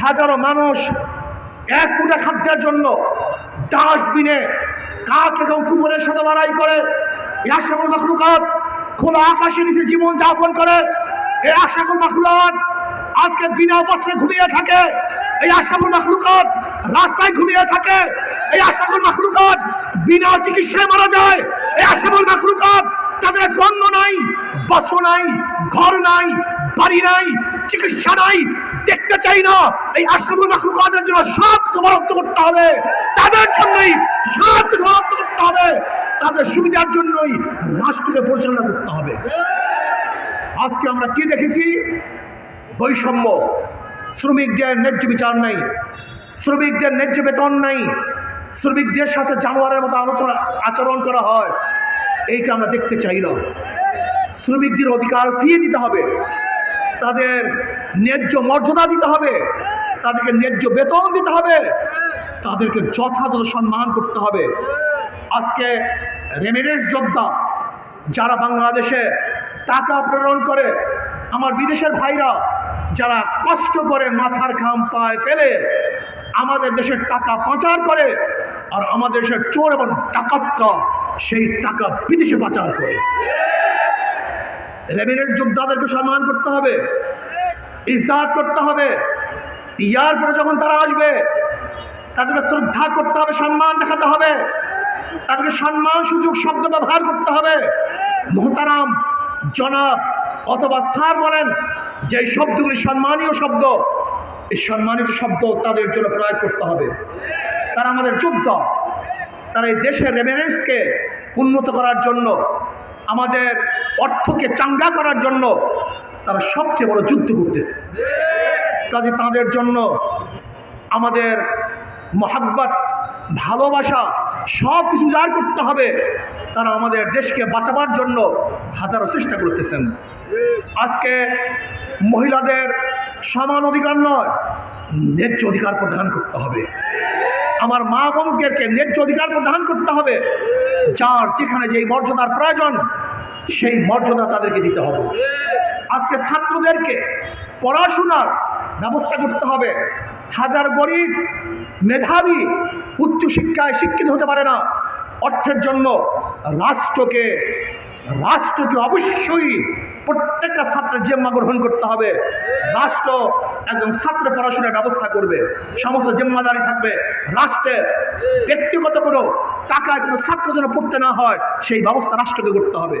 হাজারো মানুষ এক মুঠা খাদ্যের জন্য ডাস্টবিনে কাক এবং কুকুরের সাথে লড়াই করে সকল মাখলুকাত, খোলা আকাশের নিচে জীবন যাপন করে এই সকল মাখলুকাত, আজকে বিনা বস্ত্রে ঘুমিয়ে থাকে এই আশাকুল মাখলুকাত, রাস্তায় ঘুমিয়ে থাকে এই আশাকুল মাখলুকাত, বিনা চিকিৎসায় মারা যায় এই আশাকুল মাখলুকাত, তাদের গন্ধ নাই, বস্ত্র নাই, ঘর নাই, বাড়ি নাই, চিকিৎসা নাই দেখতে চাই না। এই আশাকুল মাখলুকাতের জন্য সব বরাদ্দ করতে হবে। তাদের জন্যই কিছু বরাদ্দ করতে হবে। তাদের সুবিধার জন্যই রাষ্ট্রকে পরিচালনা করতে হবে। আজকে আমরা কি দেখেছি? বৈষম্য। শ্রমিকদের ন্যায্য বিচার নাই। শ্রমিকদের ন্যায্য বেতন নাই। শ্রমিকদের সাথে জানোয়ারের মতো আলোচনা, আচরণ করা হয়। এইটা আমরা দেখতে চাই না। শ্রমিকদের অধিকার ফিরিয়ে দিতে হবে। তাদের ন্যায্য মর্যাদা দিতে হবে, তাদেরকে ন্যায্য বেতন দিতে হবে, তাদেরকে যথাযথ সম্মান করতে হবে। আজকে রেমিডেন্স যোদ্ধা যারা বাংলাদেশে টাকা প্রেরণ করে, আমার বিদেশের ভাইরা যারা কষ্ট করে মাথার ঘাম পায় ফেলে, আমাদের দেশের টাকা পাচার করে আর আমাদের দেশের চোর এবং ডাকাতরা সেই টাকা বিদেশে পাচার করে। রেমিনেট যোদ্ধাদেরকে সম্মান করতে হবে ইজাত করতে হবে। ইয়ার পরে যখন তারা আসবে, তাদেরকে শ্রদ্ধা করতে হবে, সম্মান দেখাতে হবে। তাদেরকে সম্মান, সুযোগ, শব্দ ব্যবহার করতে হবে। মোহতারাম জনাব অথবা স্যার বলেন যে এই শব্দগুলি সম্মানীয় শব্দ। এই সম্মানিত শব্দ তাদের জন্য প্রয়োগ করতে হবে। তারা আমাদের যোদ্ধা। তারা এই দেশের রেমিনেন্সকে উন্নত করার জন্য আমাদের অর্থকে চাঙ্গা করার জন্য তারা সবচেয়ে বড় যুদ্ধ করতেছে। কাজে তাদের জন্য আমাদের মহাব্বত, ভালোবাসা সব কিছু উজাড় করতে হবে, তারা আমাদের দেশকে বাঁচাবার জন্য হাজারো চেষ্টা করতেছেন। আজকে মহিলাদের সমান অধিকার নয়, ন্যায্য অধিকার প্রদান করতে হবে। আমার মা বোনদেরকে ন্যায্য অধিকার প্রদান করতে হবে। যার যেখানে যেই মর্যাদার প্রয়োজন, সেই মর্যাদা তাদেরকে দিতে হবে। আজকে ছাত্রদেরকে পড়াশোনার ব্যবস্থা করতে হবে। হাজার গরিব, মেধাবী, উচ্চশিক্ষায় শিক্ষিত হতে পারে না। অর্থের জন্য রাষ্ট্রকে রাষ্ট্রকে অবশ্যই প্রত্যেকটা ছাত্রের জেম্মা গ্রহণ করতে হবে। রাষ্ট্র একজন ছাত্র পড়াশোনার ব্যবস্থা করবে। সমস্ত জেম্মাদারি থাকবে। রাষ্ট্রের ব্যক্তিগত কোনো টাকা কোনো ছাত্র যেন পড়তে না হয়, সেই ব্যবস্থা রাষ্ট্রকে করতে হবে।